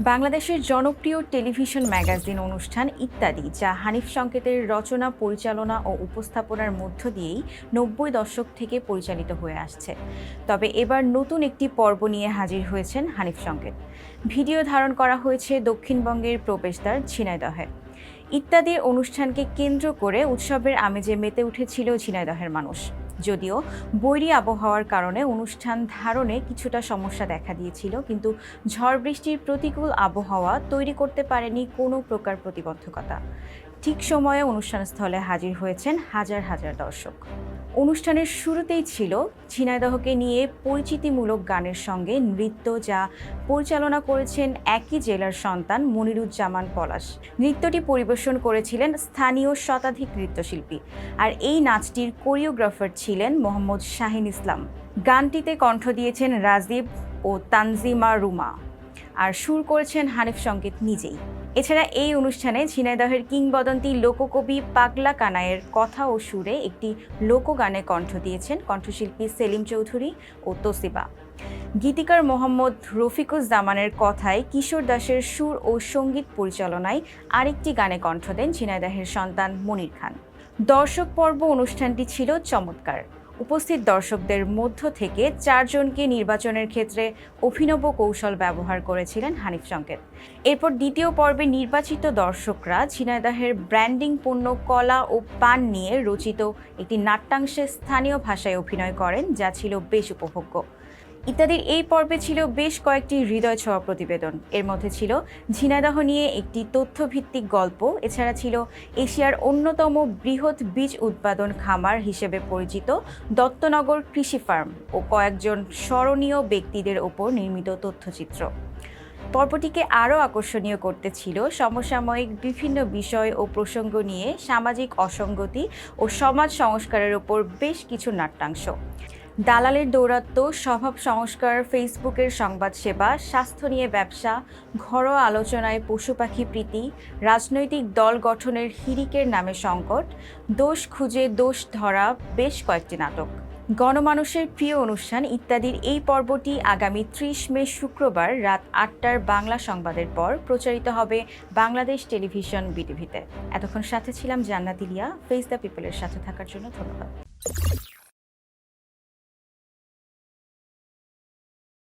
বাংলাদেশের জনপ্রিয় television magazine অনুষ্ঠান ইত্যাদি, যা হানিফ সংকেতের রচনা, পরিচালনা ও উপস্থাপনার মধ্য দিয়েই নব্বই দশক থেকে পরিচালিত হয়ে আসছে। তবে এবার নতুন একটি পর্ব নিয়ে হাজির হয়েছেন হানিফ সংকেত। ভিডিও ধারণ করা হয়েছে দক্ষিণবঙ্গের প্রবেশদ্বার ঝিনাইদহে। ইত্যাদি অনুষ্ঠানকে কেন্দ্র করে উৎসবের আমেজে মেতে উঠেছিল ঝিনাইদহের মানুষ। যদিও বৈরী আবহাওয়ার কারণে অনুষ্ঠান ধারণে কিছুটা সমস্যা দেখা দিয়েছিল, কিন্তু ঝড় বৃষ্টির প্রতিকূল আবহাওয়া তৈরি করতে পারেনি কোনো প্রকার প্রতিবন্ধকতা। ঠিক সময়ে অনুষ্ঠানস্থলে হাজির হয়েছেন হাজার হাজার দর্শক। অনুষ্ঠানের শুরুতেই ছিল ঝিনাইদহকে নিয়ে পরিচিতিমূলক গানের সঙ্গে নৃত্য যা পরিচালনা করেছেন একই জেলার সন্তান মনিরুজ্জামান পলাশ। নৃত্যটি পরিবেশন করেছিলেন স্থানীয় শতাধিক নৃত্যশিল্পী আর এই নাচটির কোরিওগ্রাফার ছিলেন মোহাম্মদ শাহিন ইসলাম। গানটিতে কণ্ঠ দিয়েছেন রাজীব ও তানজিমা রুমা। আর সুর করেছেন হানিফ সংকেত নিজেই। এছাড়া এই অনুষ্ঠানে ঝিনাইদহের কিংবদন্তি লোককবি পাগলা কানায়ের কথা ও সুরে একটি লোকগানে কণ্ঠ দিয়েছেন কণ্ঠশিল্পী সেলিম চৌধুরী ও তোসিবা। গীতিকার মোহাম্মদ রফিকুজ্জামানের কথায় কিশোর দাসের সুর ও সংগীত পরিচালনায় আরেকটি গানে কণ্ঠ দেন ঝিনাইদহের সন্তান মনির খান। দর্শক পর্ব অনুষ্ঠানটি ছিল চমৎকার। উপস্থিত দর্শকদের মধ্য থেকে চারজনকে নির্বাচনের ক্ষেত্রে অভিনব কৌশল ব্যবহার করেছিলেন হানিফ সংকেত। এরপর দ্বিতীয় পর্বে নির্বাচিত দর্শকরা ঝিনাইদাহের ব্র্যান্ডিং পণ্য কলা ও পান নিয়ে রচিত একটি নাট্যাংশে স্থানীয় ভাষায় অভিনয় করেন, যা ছিল বেশ উপভোগ্য। ইত্যাদির এই পর্বে ছিল বেশ কয়েকটি হৃদয় ছোঁয়া প্রতিবেদন। এর মধ্যে ছিল ঝিনাইদহ নিয়ে একটি তথ্যভিত্তিক গল্প, এছাড়া ছিল এশিয়ার অন্যতম বৃহৎ বীজ উৎপাদন খামার হিসেবে পরিচিত দত্তনগর কৃষি ফার্ম ও কয়েকজন স্মরণীয় ব্যক্তিদের ওপর নির্মিত তথ্যচিত্র। পর্বটিকে আরও আকর্ষণীয় করতে ছিল সমসাময়িক বিভিন্ন বিষয় ও প্রসঙ্গ নিয়ে সামাজিক অসঙ্গতি ও সমাজ সংস্কারের ওপর বেশ কিছু নাট্যাংশ। দালালের দৌরাত্ম্য, স্বভাব সংস্কার, ফেসবুকের সংবাদ সেবা, স্বাস্থ্য নিয়ে ব্যবসা, ঘরোয়া আলোচনায় পশু পাখি প্রীতি, রাজনৈতিক দল গঠনের হিরিকের নামে সংকট, দোষ খুঁজে দোষ ধরা, বেশ কয়েকটি নাটক। গণমানুষের প্রিয় অনুষ্ঠান ইত্যাদির এই পর্বটি আগামী ত্রিশ মে শুক্রবার রাত আটটার বাংলা সংবাদের পর প্রচারিত হবে বাংলাদেশ টেলিভিশন বিটিভিতে। এতক্ষণ সাথে ছিলাম জান্নাতিলিয়া ফেস দ্য পিপলের সাথে থাকার জন্য ধন্যবাদ।